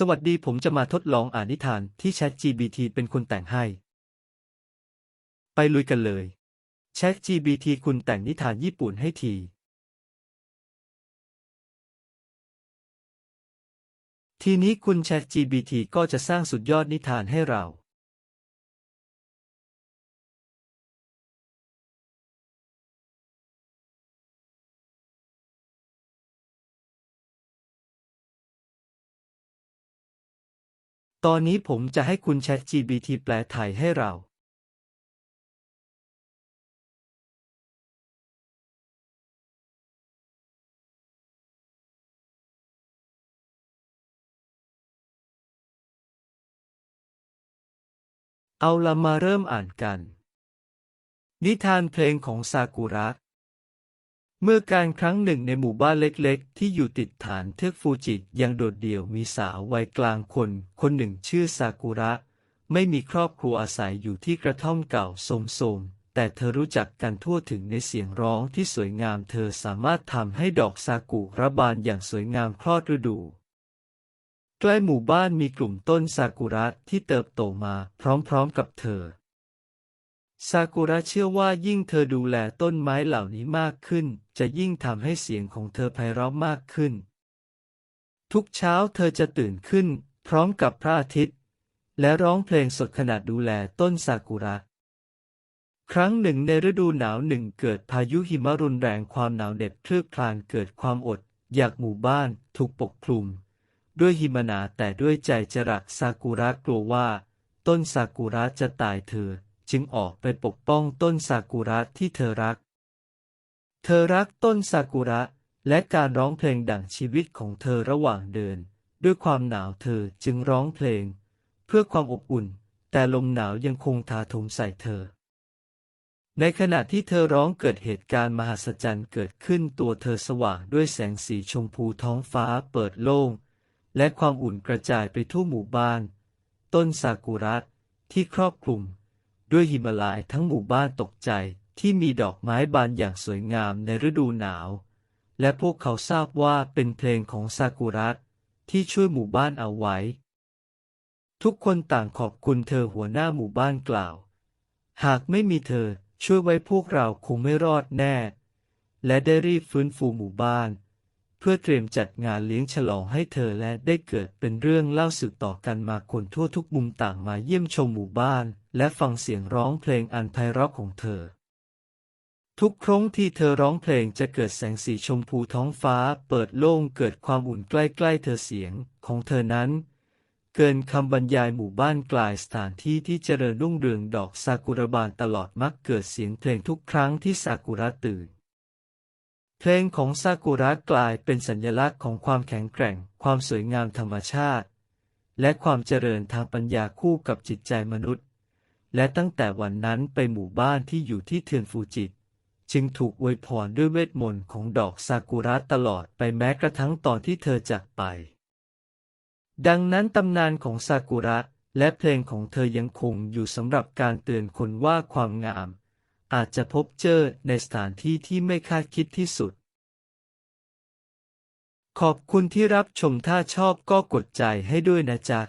สวัสดีผมจะมาทดลองอ่านนิทานที่ ChatGPT เป็นคนแต่งให้ ไปลุยกันเลย ChatGPT คุณแต่งนิทานญี่ปุ่นให้ที ทีนี้คุณ ChatGPT ก็จะสร้างสุดยอดนิทานให้เรา ตอนนี้ผมจะให้คุณ ChatGPT แปลไทยให้เรา เอาละมาเริ่มอ่านกัน นิทานเพลงของซากุระ เมื่อการครั้งหนึ่งในหมู่บ้านเล็กๆ ที่อยู่ติดฐานเทือกฟูจิยังโดดเดี่ยวมีสาววัยกลางคน คนหนึ่งชื่อซากุระ ไม่มีครอบครัวอาศัยอยู่ที่กระท่อมเก่าโสมๆ แต่เธอรู้จักกันทั่วถึงในเสียงร้องที่สวยงามเธอสามารถทำให้ดอกซากุระบานอย่างสวยงามคลอดฤดู ใกล้หมู่บ้านมีกลุ่มต้นซากุระที่เติบโตมาพร้อมๆกับเธอ ซากุระเชื่อว่ายิ่งเธอดูแลต้นไม้เหล่านี้มากขึ้น จะยิ่งทำให้เสียงของเธอไพเราะมากขึ้น ทุกเช้าเธอจะตื่นขึ้น พร้อมกับพระอาทิตย์ และร้องเพลงสดขณะดูแลต้นซากุระ ครั้งหนึ่งในฤดูหนาวหนึ่งเกิดพายุหิมะรุนแรงความหนาวเหน็บคลืบคลานเกิดความอด อยากหมู่บ้านถูกปกคลุม ด้วยหิมะหนาแต่ด้วยใจจรักซากุระกลัวว่า ต้นซากุระจะตายเธอ จึงออกไปปกป้องต้นซากุระที่เธอรัก เธอรักต้นซากุระและการร้องเพลงดั่งชีวิตของเธอระหว่างเดิน ด้วยความหนาวเธอจึงร้องเพลง เพื่อความอบอุ่น แต่ลมหนาวยังคงทาถมใส่เธอ ในขณะที่เธอร้องเกิดเหตุการณ์มหัศจรรย์เกิดขึ้นตัวเธอสว่างด้วยแสงสีชมพูท้องฟ้าเปิดโล่ง และความอุ่นกระจายไปทั่วหมู่บ้าน ต้นซากุระที่ครอบคลุม ด้วยหิมาลายทั้งหมู่บ้านตกใจที่มีดอกไม้บานอย่างสวยงามในฤดูหนาว และพวกเขาทราบว่าเป็นเพลงของซากุระที่ช่วยหมู่บ้านเอาไว้ ทุกคนต่างขอบคุณเธอหัวหน้าหมู่บ้านกล่าว หากไม่มีเธอช่วยไว้พวกเราคงไม่รอดแน่ และได้รีบฟื้นฟูหมู่บ้าน เพื่อเตรียมจัดงานเลี้ยงฉลองให้เธอและได้เกิดเป็นเรื่องเล่าสืบต่อกันมาคนทั่วทุกมุมต่างมาเยี่ยมชมหมู่บ้าน และฟังเสียงร้องเพลงอันไพเราะของเธอ ทุกครั้งที่เธอร้องเพลงจะเกิดแสงสีชมพูท้องฟ้า เปิดโล่งเกิดความอุ่นใกล้ๆเธอเสียงของเธอนั้น เกินคำบรรยายหมู่บ้านกลายสถานที่ที่เจริญรุ่งเรืองดอกซากุระบานตลอดมักเกิดเสียงเพลงทุกครั้งที่ซากุระตื่น เพลงของซากุระกลายเป็นสัญลักษณ์ของความแข็งแกร่ง ความสวยงามธรรมชาติ และความเจริญทางปัญญาคู่กับจิตใจมนุษย์ และตั้งแต่วันนั้นไปหมู่บ้านที่อยู่ที่เทือนฟูจิ จึงถูกอวยพรด้วยเวทมนต์ของดอกซากุระตลอดไปแม้กระทั่งตอนที่เธอจากไป ดังนั้นตำนานของซากุระและเพลงของเธอยังคงอยู่สำหรับการเตือนคนว่าความงาม อาจจะพบเจอในสถานที่ที่ไม่คาดคิดที่สุด ขอบคุณที่รับชมถ้าชอบก็กดใจให้ด้วยนะจ๊ะ